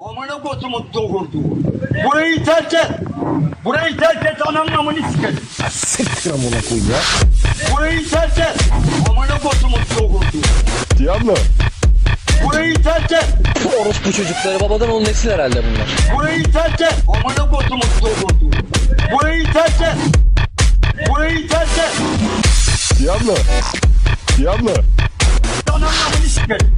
Amına kodumun doğurdu. Burayı terk et. Burayı terk et ananın amını sikerim. Siktir amına koyayım ya. Burayı terk et. Amına kodumun doğurdu. Diablo. Burayı terk et. Orospu çocukları babadan onun nesil herhalde bunlar. Burayı terk et. Amına kodumun doğurdu. Burayı terk et. Burayı terk et. Diablo. Diablo. Ananın amını sikerim.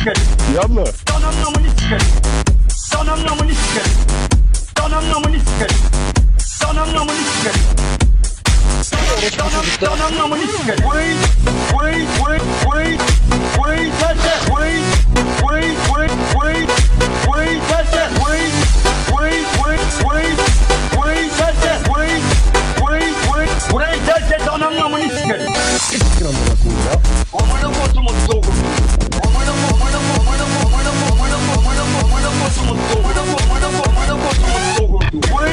Sikerim. Diablo. Ananın amını sikerim. Ananın amını sikerim. Ananın amını sikerim. Ananın amını sikerim. Ananın amını sikerim. Burayı, burayı, burayı, burayı, burayı terk et. Burayı, burayı, burayı, burayı, burayı terk et. Burayı, burayı, burayı, burayı, burayı terk et. Burayı, burayı, burayı, burayı terk et. Ananın amını sikerim. Amına kodumun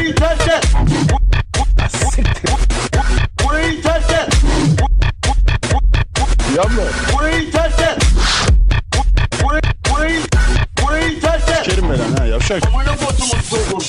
Burayı terk et. Burayı terk et. Diablo. Burayı terk et. Burayı, burayı, burayı terk et. Kerim ben ha yavşak. Amına kodumun doğru.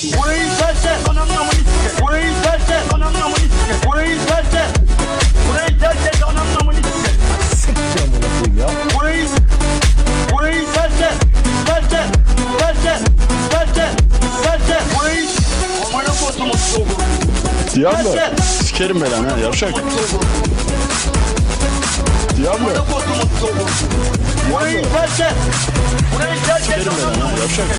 Diablo. Sikerim ben ha yavşak. Diablo. Burayı terk et, burayı terk et. Sikerim ben ha yavşak.